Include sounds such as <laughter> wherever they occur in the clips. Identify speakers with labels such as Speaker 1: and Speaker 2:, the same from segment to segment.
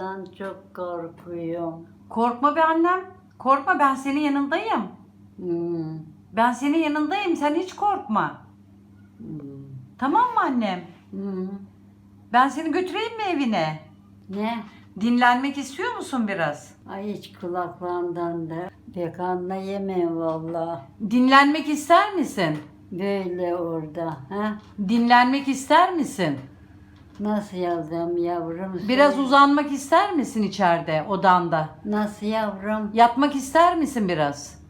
Speaker 1: Kulaklardan çok korkuyorum.
Speaker 2: Korkma be annem. Korkma ben senin yanındayım.
Speaker 1: Hmm,
Speaker 2: Ben senin yanındayım. Sen hiç korkma.
Speaker 1: hmm,
Speaker 2: Tamam mı annem?
Speaker 1: hmm.
Speaker 2: Ben seni götüreyim mi evine?
Speaker 1: Ne?
Speaker 2: Dinlenmek istiyor musun biraz?
Speaker 1: Ay hiç kulaklarından da pek anlayamam valla.
Speaker 2: Dinlenmek ister misin?
Speaker 1: Böyle orada. Ha?
Speaker 2: Dinlenmek ister misin?
Speaker 1: Nasıl yazacağım yavrum?
Speaker 2: Biraz
Speaker 1: Söyle.
Speaker 2: uzanmak ister misin içeride odanda?
Speaker 1: Nasıl yavrum?
Speaker 2: Yatmak ister misin biraz?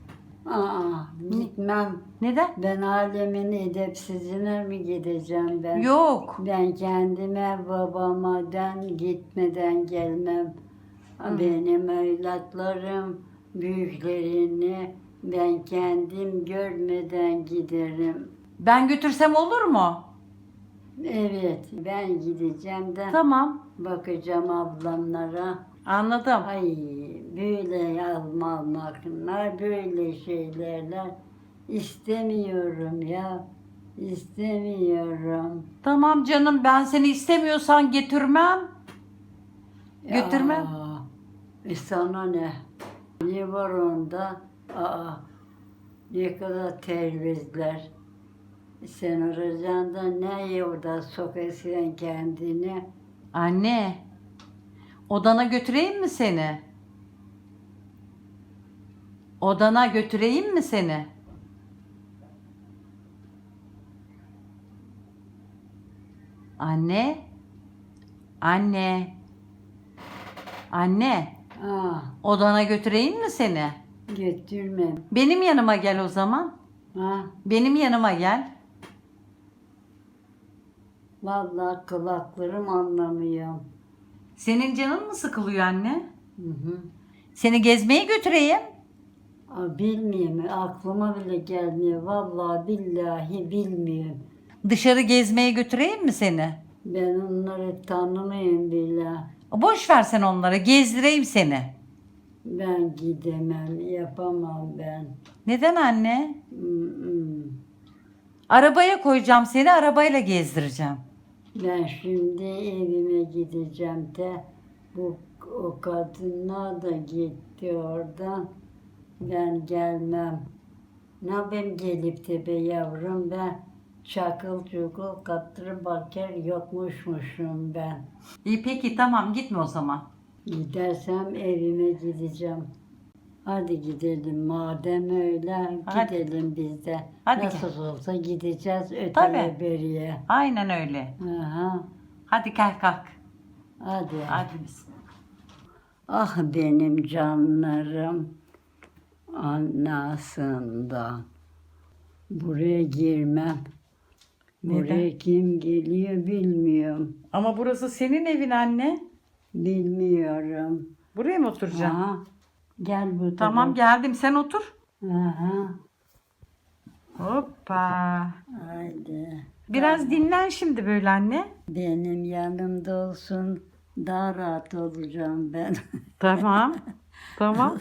Speaker 1: Aa, gitmem.
Speaker 2: Neden?
Speaker 1: Ben alemin edepsizine mi gideceğim ben?
Speaker 2: Yok.
Speaker 1: Ben kendime babamadan gitmeden gelmem. Benim evlatlarım büyüklerini ben kendim görmeden giderim.
Speaker 2: Ben götürsem olur mu?
Speaker 1: Evet ben gideceğim de
Speaker 2: Tamam.
Speaker 1: bakacağım ablamlara.
Speaker 2: Anladım.
Speaker 1: Ay böyle alma almaklar böyle şeylerler istemiyorum ya. İstemiyorum.
Speaker 2: Tamam canım ben seni istemiyorsan getirmem. Götürmem.
Speaker 1: Aa, e sana ne? Ne var onda? Aa, ne kadar terbiyesizler. Sen oracağında ne orada sokuyorsun kendini?
Speaker 2: Anne. Odana götüreyim mi seni? Odana götüreyim mi seni? Anne. Anne. Anne.
Speaker 1: Aa,
Speaker 2: Odana götüreyim mi seni?
Speaker 1: götürmem.
Speaker 2: Benim yanıma gel o zaman.
Speaker 1: Ha,
Speaker 2: Benim yanıma gel.
Speaker 1: Vallahi kulaklarım anlamıyor.
Speaker 2: Senin canın mı sıkılıyor anne?
Speaker 1: Hı hı.
Speaker 2: Seni gezmeye götüreyim.
Speaker 1: Aa, bilmiyorum, aklıma bile gelmiyor. Vallahi billahi bilmiyorum.
Speaker 2: Dışarı gezmeye götüreyim mi seni?
Speaker 1: Ben onları tanımıyorum bile.
Speaker 2: Boş ver sen onları. Gezdireyim seni.
Speaker 1: Ben gidemem, yapamam ben.
Speaker 2: Neden anne?
Speaker 1: Hı hı.
Speaker 2: Arabaya koyacağım seni. Arabayla gezdireceğim.
Speaker 1: Ben şimdi evime gideceğim de bu o kadınlar da gitti oradan. Ben gelmem. Ne yapayım gelip de be yavrum ben çakıl çukul kattırı bakar yokmuşmuşum ben.
Speaker 2: İyi peki tamam gitme o zaman.
Speaker 1: Gidersem evime gideceğim. Hadi gidelim madem öyle
Speaker 2: Hadi.
Speaker 1: gidelim biz de.
Speaker 2: Hadi
Speaker 1: Nasıl olsa gideceğiz öteye
Speaker 2: Tabii.
Speaker 1: beriye.
Speaker 2: Aynen öyle.
Speaker 1: Aha,
Speaker 2: Hadi kalk kalk.
Speaker 1: hadi.
Speaker 2: Hadi biz.
Speaker 1: Ah benim canlarım anasından. Buraya girmem. Buraya
Speaker 2: Neden?
Speaker 1: kim geliyor bilmiyorum.
Speaker 2: Ama burası senin evin anne.
Speaker 1: Bilmiyorum.
Speaker 2: Buraya mı oturacaksın?
Speaker 1: Aha, gel bu
Speaker 2: Tamam geldim. Sen otur.
Speaker 1: Aha,
Speaker 2: Hoppa.
Speaker 1: haydi.
Speaker 2: Biraz dinlen şimdi böyle anne.
Speaker 1: Benim yanımda olsun daha rahat olacağım ben.
Speaker 2: Tamam. <laughs> Tamam.